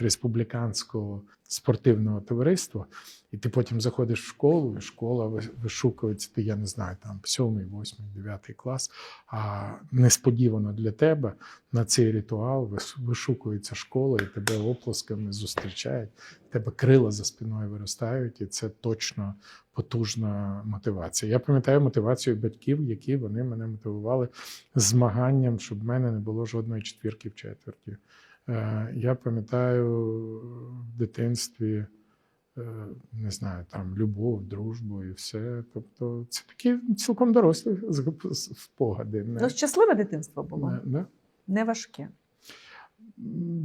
republikansko спортивного товариства, і ти потім заходиш в школу, і школа вишукується, ти, я не знаю, там сьомий, восьмий, дев'ятий клас. А несподівано для тебе на цей ритуал вишукується школа, і тебе оплесками зустрічають, тебе крила за спиною виростають, і це точно потужна мотивація. Я пам'ятаю мотивацію батьків, які вони мене мотивували змаганням, щоб в мене не було жодної четвірки в четверті. Е, Я пам'ятаю в дитинстві, е, не знаю, там любов, дружбу і все. Тобто, це такі цілком дорослі спогади. Не, Ну, щасливе дитинство було, не, не. не важке.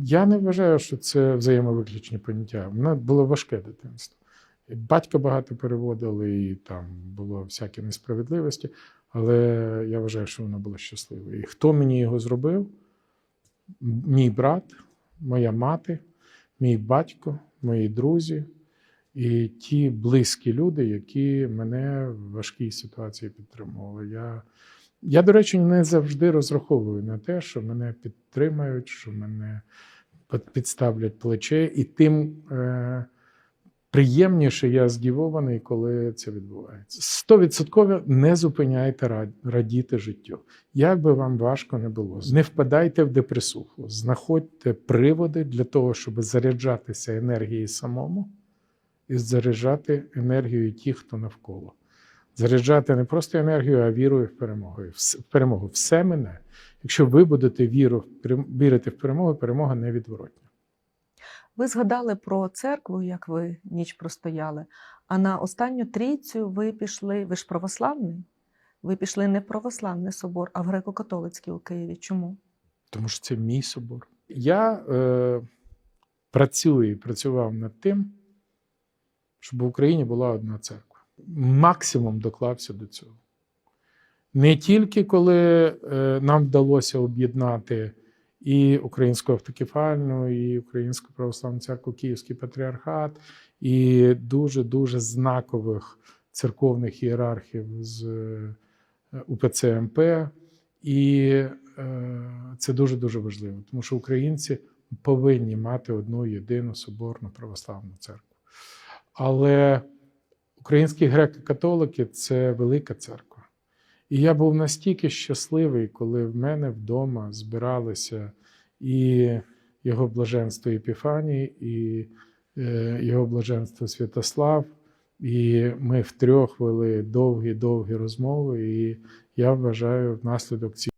Я не вважаю, що це взаємовиключні поняття. У мене було важке дитинство. І батька багато переводили, і там було всякі несправедливості, але я вважаю, що воно було щасливе. І хто мені його зробив? Мій брат, моя мати, мій батько, мої друзі і ті близькі люди, які мене в важкій ситуації підтримували. Я, я, до речі, не завжди розраховую на те, що мене підтримають, що мене підставлять плече, і тим е, приємніше я здивований, коли це відбувається. Стовідсотково не зупиняйте ра- радіти життю. Як би вам важко не було, не впадайте в депресуху, знаходьте приводи для того, щоб заряджатися енергією самому і заряджати енергією тих, хто навколо. Заряджати не просто енергію, а вірою в перемогу. В перемогу. Все мене. Якщо ви будете віру, вірити в перемогу, перемога невідворотня. Ви згадали про церкву, як ви ніч простояли. А на останню трійцю ви пішли, ви ж православний? Ви пішли не в православний собор, а в греко-католицький у Києві. Чому? Тому що це мій собор. Я е, працюю і працював над тим, щоб в Україні була одна церква. Максимум доклався до цього. Не тільки коли е, нам вдалося об'єднати і Українську автокефальну, і Українську православну церкву, Київський патріархат, і дуже-дуже знакових церковних ієрархів з е, УПЦ МП. І е, це дуже дуже важливо, тому що українці повинні мати одну єдину соборну православну церкву. Але українські греко-католики це велика церква. І я був настільки щасливий, коли в мене вдома збиралися і його блаженство Епіфаній, і е, його блаженство Святослав. І ми втрьох вели довгі-довгі розмови. І я вважаю, внаслідок цієї